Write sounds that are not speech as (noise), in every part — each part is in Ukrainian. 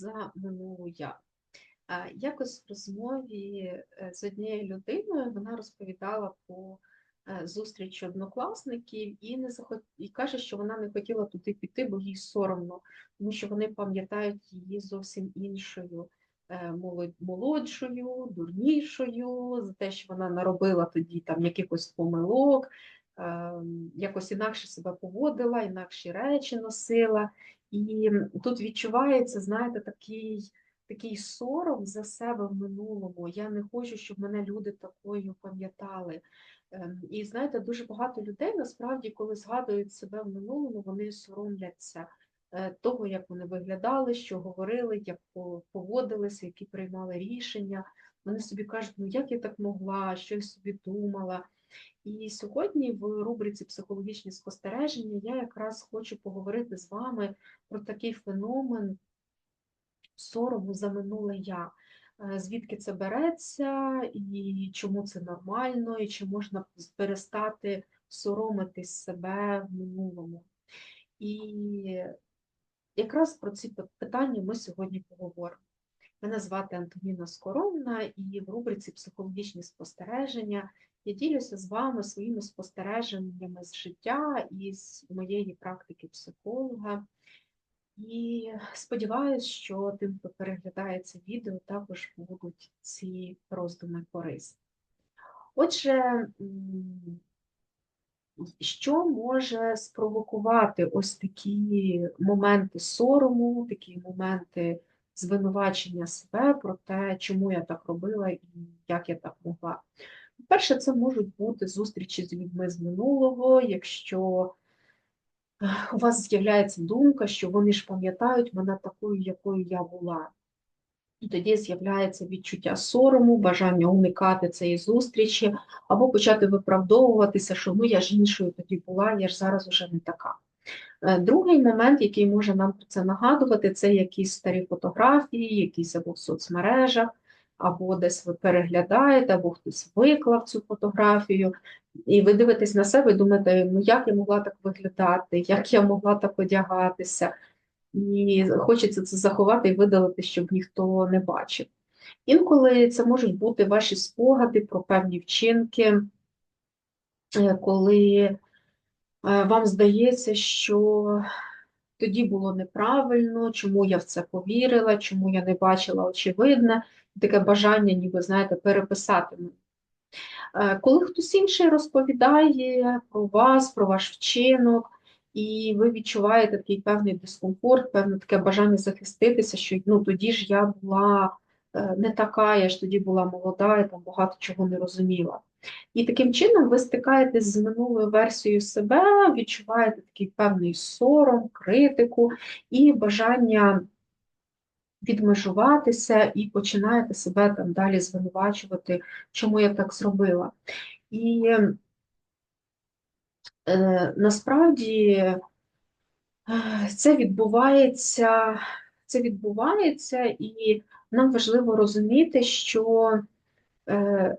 за минулу я. Якось в розмові е, з однією людиною вона розповідала про е, зустріч однокласників і не захот... і каже, що вона не хотіла туди піти, бо їй соромно, тому що вони пам'ятають її зовсім іншою, е, молодшою, дурнішою, за те, що вона наробила тоді там якихось помилок, якось інакше себе поводила, інакші речі носила. І тут відчувається, знаєте, такий такий сором за себе в минулому. Я не хочу, щоб мене люди такою пам'ятали. Ем, і знаєте, дуже багато людей насправді, коли згадують себе в минулому, вони соромляться е, того, як вони виглядали, що говорили, як поводилися, які приймали рішення. Вони собі кажуть, ну як я так могла, що я собі думала. І сьогодні в рубриці психологічні спостереження я якраз хочу поговорити з вами про такий феномен сорому за минуле я. Е, звідки це береться, і чому це нормально, і чи можна перестати соромитись себе в минулому. І якраз про ці питання ми сьогодні поговоримо. Мене звати Антоніна Скоромна, і в рубриці психологічні спостереження я ділюся з вами своїми спостереженнями з життя і з моєї практики психолога. І сподіваюся, що тим, хто переглядає це відео, також будуть ці роздуми корисні. Отже, що може спровокувати ось такі моменти сорому, такі моменти звинувачення себе про те, чому я так робила і як я так могла? Перше, це можуть бути зустрічі з людьми з минулого, якщо у вас з'являється думка, що вони ж пам'ятають мене такою, якою я була. І тоді з'являється відчуття сорому, бажання уникати цієї зустрічі, або почати виправдовуватися, що ну я ж іншою тоді була, я ж зараз уже не така. Е, другий момент, який може нам про це нагадувати, це якісь старі фотографії, якісь або в соцмережах, або десь ви переглядаєте, або хтось виклав цю фотографію, і ви дивитесь на себе і думаєте, ну як я могла так виглядати, як я могла так одягатися, і хочеться це заховати і видалити, щоб ніхто не бачив. Інколи це можуть бути ваші спогади про певні вчинки, е, коли е, вам здається, що тоді було неправильно, чому я в це повірила, чому я не бачила очевидне, таке бажання, ніби знаєте, переписати. Е, коли хтось інший розповідає про вас, про ваш вчинок, і ви відчуваєте такий певний дискомфорт, певне таке бажання захиститися, що ну тоді ж я була е, не така, я ж тоді була молода, і там багато чого не розуміла. І таким чином ви стикаєтесь з минулою версією себе, відчуваєте такий певний сором, критику і бажання відмежуватися і починаєте себе там далі звинувачувати, чому я так зробила. І е, насправді е, це відбувається, це відбувається, і нам важливо розуміти, що е,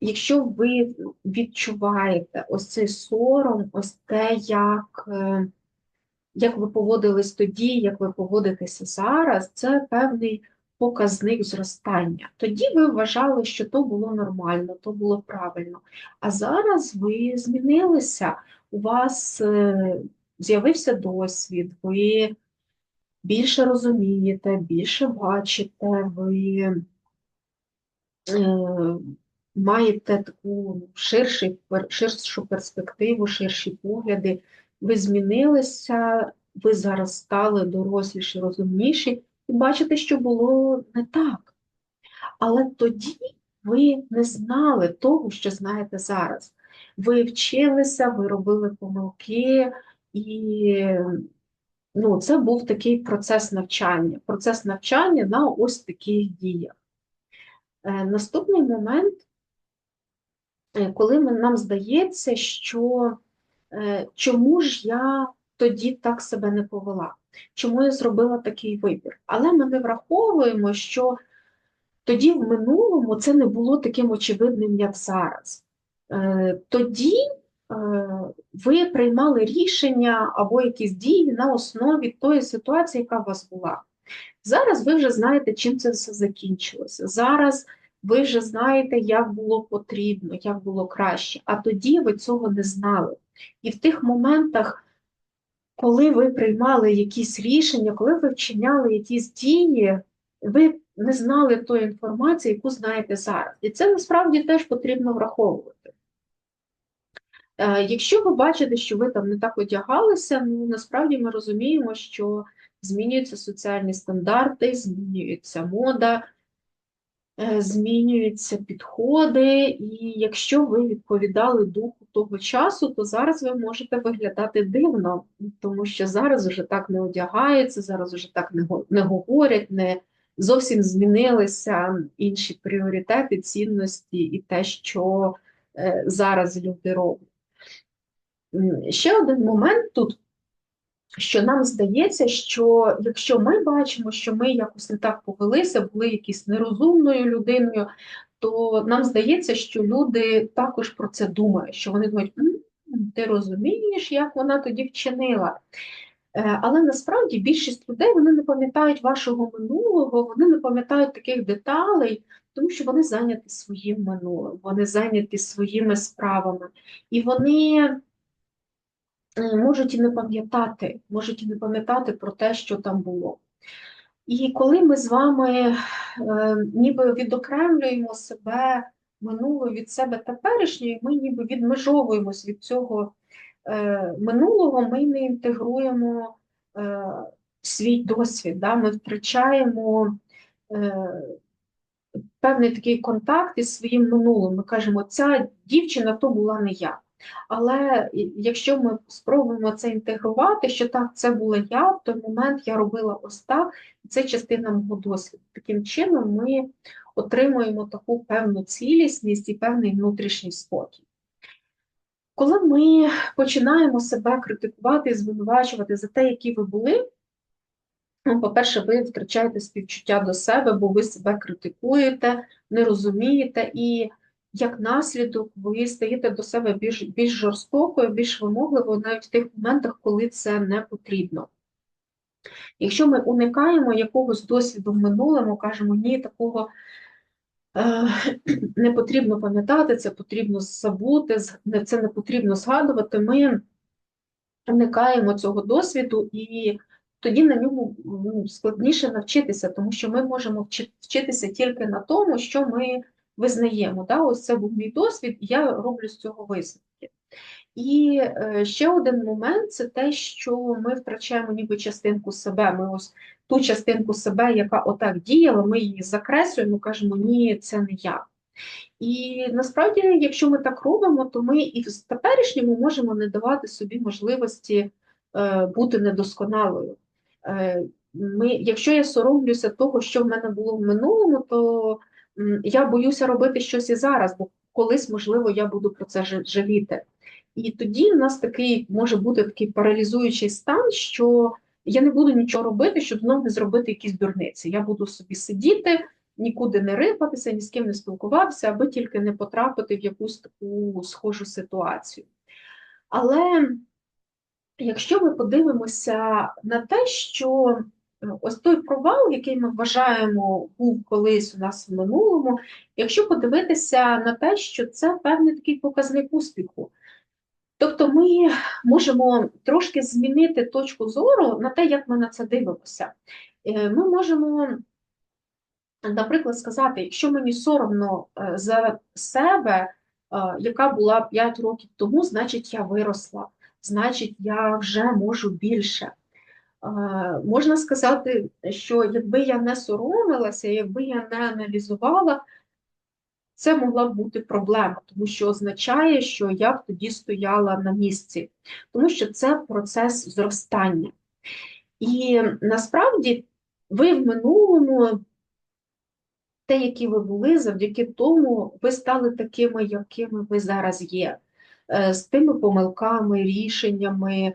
якщо ви відчуваєте ось цей сором, ось те, як е, як ви поводились тоді, як ви поводитеся зараз, це певний показник зростання. Тоді ви вважали, що то було нормально, то було правильно. А зараз ви змінилися, у вас е, з'явився досвід, ви більше розумієте, більше бачите, ви е, маєте таку ширшу, перспективу, ширші погляди ви змінилися, ви зараз стали доросліші, розумніші, і бачите, що було не так. Але тоді ви не знали того, що знаєте зараз. Ви вчилися, ви робили помилки, і ну, це був такий процес навчання, процес навчання на ось таких діях. Е, наступний момент, е, коли нам здається, що чому ж я тоді так себе не повела? Чому я зробила такий вибір? Але ми не враховуємо, що тоді в минулому це не було таким очевидним, як зараз. Е, тоді е, ви приймали рішення або якісь дії на основі тої ситуації, яка у вас була. Зараз ви вже знаєте, чим це все закінчилося. Зараз ви вже знаєте, як було потрібно, як було краще. А тоді ви цього не знали. І в тих моментах, коли ви приймали якісь рішення, коли ви вчиняли якісь дії, ви не знали тої інформації, яку знаєте зараз. І це насправді теж потрібно враховувати. Е, Якщо ви бачите, що ви там не так одягалися, ну насправді ми розуміємо, що змінюються соціальні стандарти, змінюється мода, змінюються підходи, і якщо ви відповідали духу того часу, то зараз ви можете виглядати дивно, тому що зараз вже так не одягаються, зараз вже так не, говорять, не зовсім змінилися інші пріоритети, цінності і те, що е, зараз люди роблять. Ще один момент тут, що нам здається, що якщо ми бачимо, що ми якось не так повелися, були якісь нерозумною людиною, то нам здається, що люди також про це думають, що вони думають, «М, ти розумієш, як вона тоді вчинила. Е, Але насправді більшість людей вони не пам'ятають вашого минулого, вони не пам'ятають таких деталей, тому що вони зайняті своїм минулим, вони зайняті своїми справами. І вони можуть і не пам'ятати, можуть і не пам'ятати про те, що там було. І коли ми з вами е, ніби відокремлюємо себе минуле від себе теперішньої, ми ніби відмежовуємось від цього е, минулого, ми не інтегруємо е, свій досвід, да? ми втрачаємо е, певний такий контакт із своїм минулим. Ми кажемо, ця дівчина то була не я. Але якщо ми спробуємо це інтегрувати, що так, це була я, в той момент я робила ось так, і це частина мого досвіду. Таким чином ми отримуємо таку певну цілісність і певний внутрішній спокій. Коли ми починаємо себе критикувати і звинувачувати за те, які ви були, Ну, по-перше, ви втрачаєте співчуття до себе, бо ви себе критикуєте, не розумієте, і як наслідок ви стаєте до себе більш, більш жорстокою, більш вимогливою навіть в тих моментах, коли це не потрібно. Якщо ми уникаємо якогось досвіду в минулому, кажемо, ні, такого е, (clears throat) не потрібно пам'ятати, це потрібно забути, це не потрібно згадувати, ми уникаємо цього досвіду і тоді на ньому ну, складніше навчитися, тому що ми можемо вчитися тільки на тому, що ми визнаємо. Да? Ось це був мій досвід, я роблю з цього висновки. І е, ще один момент це те, що ми втрачаємо ніби частинку себе. Ми ось ту частинку себе, яка отак діяла, ми її закреслюємо, кажемо, ні, це не я. І насправді, якщо ми так робимо, то ми і в теперішньому можемо не давати собі можливості е, бути недосконалою. Е, ми, Якщо я соромлюся того, що в мене було в минулому, то я боюся робити щось і зараз, бо колись, можливо, я буду про це жаліти. І тоді в нас такий може бути такий паралізуючий стан, що я не буду нічого робити, щоб знову не зробити якісь дурниці. Я буду собі сидіти, нікуди не рипатися, ні з ким не спілкуватися, аби тільки не потрапити в якусь таку схожу ситуацію. Але якщо ми подивимося на те, що ось той провал, який ми вважаємо, був колись у нас в минулому, якщо подивитися на те, що це певний такий показник успіху. Тобто ми можемо трошки змінити точку зору на те, як ми на це дивимося. Е, ми можемо, наприклад, сказати, якщо мені соромно е, за себе, яка була 5 років тому, значить я виросла значить, я вже можу більше. Можна сказати, що якби я не соромилася, якби я не аналізувала, це могла б бути проблема, тому що означає, що я б тоді стояла на місці, тому що це процес зростання. І насправді ви в минулому, те, які ви були, завдяки тому, ви стали такими, якими ви зараз є. Е, з тими помилками, рішеннями,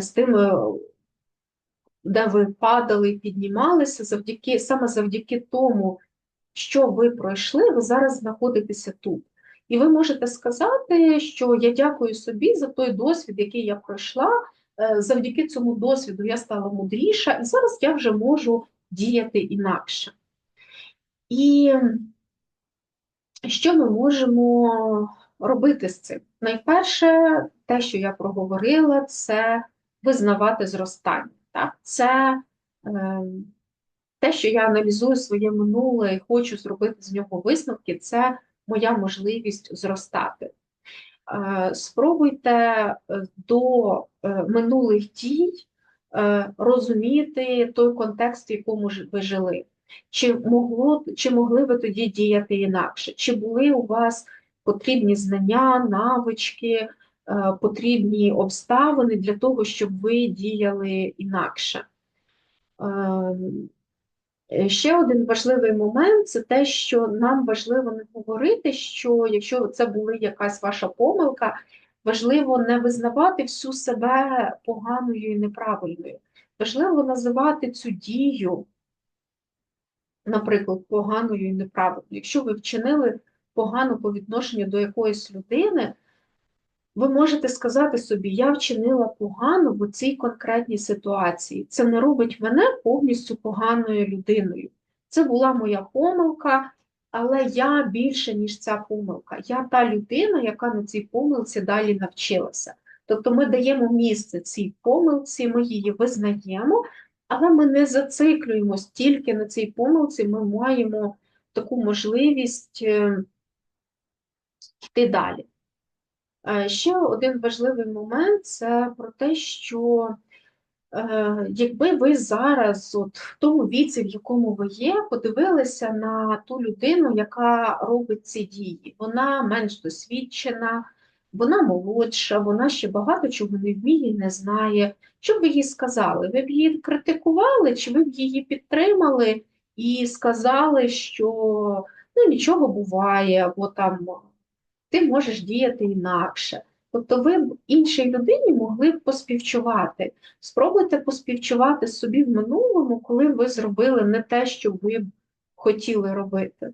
з тими, де ви падали, і піднімалися, завдяки, саме завдяки тому, що ви пройшли, ви зараз знаходитеся тут. І ви можете сказати, що я дякую собі за той досвід, який я пройшла, е, завдяки цьому досвіду я стала мудріша, і зараз я вже можу діяти інакше. І що ми можемо робити з цим? Найперше, те, що я проговорила, це визнавати зростання. Так? Це е, те, що я аналізую своє минуле і хочу зробити з нього висновки, це моя можливість зростати. Е, спробуйте е, до е, минулих дій розуміти той контекст, в якому ви жили. Чи могло, чи могли ви тоді діяти інакше? Чи були у вас потрібні знання, навички, потрібні обставини для того, щоб ви діяли інакше? Ем, Е, ще один важливий момент це те, що нам важливо не говорити, що якщо це була якась ваша помилка, важливо не визнавати всю себе поганою і неправильною. Важливо називати цю дію, наприклад, поганою і неправильною. Якщо ви вчинили погано по відношенню до якоїсь людини, ви можете сказати собі, я вчинила погано в цій конкретній ситуації. Це не робить мене повністю поганою людиною. Це була моя помилка, але я більше, ніж ця помилка. Я та людина, яка на цій помилці далі навчилася. Тобто ми даємо місце цій помилці, ми її визнаємо, але ми не зациклюємось тільки на цій помилці, ми маємо таку можливість е, йти далі. Е, ще один важливий момент це про те, що е, якби ви зараз, от в тому віці, в якому ви є, подивилися на ту людину, яка робить ці дії, вона менш досвідчена, вона молодша, вона ще багато чого не вміє не знає. Що б ви їй сказали? Ви б її критикували, чи ви б її підтримали і сказали, що ну нічого буває, або там ти можеш діяти інакше. Тобто ви б іншій людині могли б поспівчувати. Спробуйте поспівчувати собі в минулому, коли ви зробили не те, що ви б хотіли робити.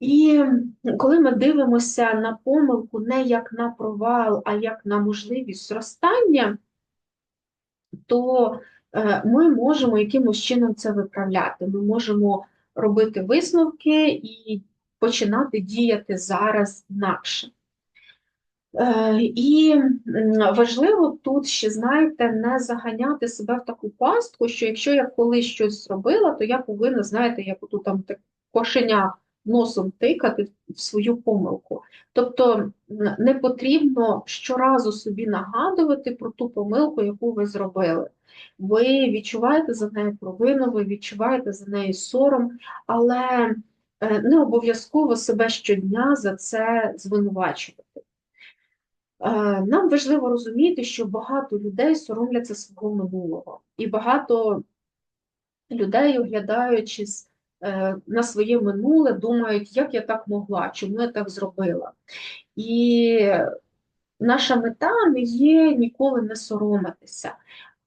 І коли ми дивимося на помилку не як на провал, а як на можливість зростання, то е, ми можемо якимось чином це виправляти. Ми можемо робити висновки і починати діяти зараз інакше. Е, і важливо тут ще, знаєте, не заганяти себе в таку пастку, що якщо я колись щось зробила, то я повинна, знаєте, як отут там кошеня носом тикати в свою помилку. Тобто не потрібно щоразу собі нагадувати про ту помилку, яку ви зробили. Ви відчуваєте за нею провину, ви відчуваєте за нею сором, але не обов'язково себе щодня за це звинувачувати. Е, нам важливо розуміти, що багато людей соромляться свого минулого, і багато людей, оглядаючись е, на своє минуле, думають, як я так могла, чому я так зробила. І наша мета не є ніколи не соромитися.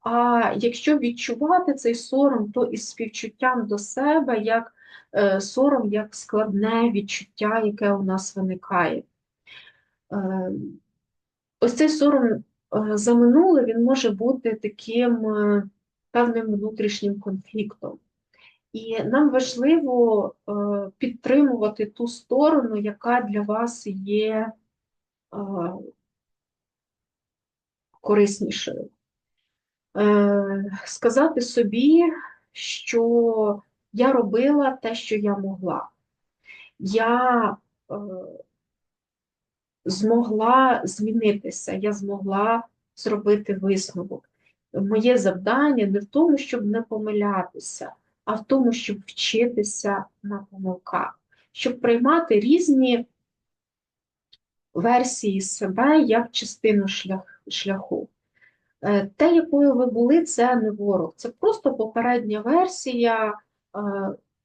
А якщо відчувати цей сором, то із співчуттям до себе, як Е, сором як складне відчуття, яке у нас виникає. Е, ось цей сором е, за минуле він може бути таким певним внутрішнім конфліктом. І нам важливо підтримувати ту сторону, яка для вас є кориснішою. Сказати собі, що я робила те, що я могла. Я е, змогла змінитися, я змогла зробити висновок. Моє завдання не в тому, щоб не помилятися, а в тому, щоб вчитися на помилках, щоб приймати різні версії себе як частину шлях, шляху. Е, те, якою ви були, це не ворог, це просто попередня версія. Е,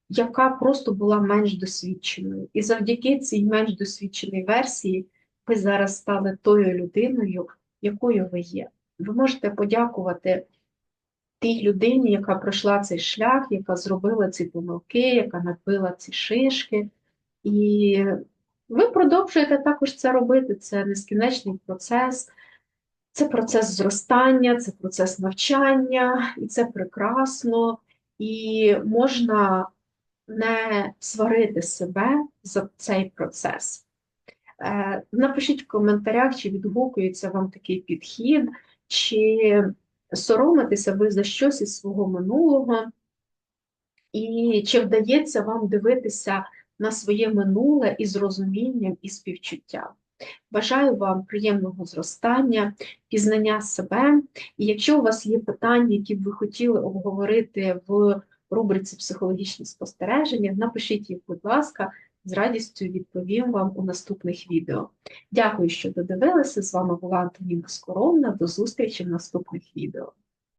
яка просто була менш досвідченою. І завдяки цій менш досвідченій версії ви зараз стали тою людиною, якою ви є. Ви можете подякувати тій людині, яка пройшла цей шлях, яка зробила ці помилки, яка надбила ці шишки. І ви продовжуєте також це робити. Це нескінченний процес. Це процес зростання, це процес навчання, і це прекрасно, і можна не сварити себе за цей процес. Е, Напишіть в коментарях, чи відгукується вам такий підхід, чи соромитеся ви за щось із свого минулого, і чи вдається вам дивитися на своє минуле із розумінням і співчуттям. Бажаю вам приємного зростання, пізнання себе. І якщо у вас є питання, які б ви хотіли обговорити в рубриці психологічні спостереження, напишіть їх, будь ласка, з радістю відповім вам у наступних відео. Дякую, що додивилися. З вами була Антоніна Скоровна. До зустрічі в наступних відео.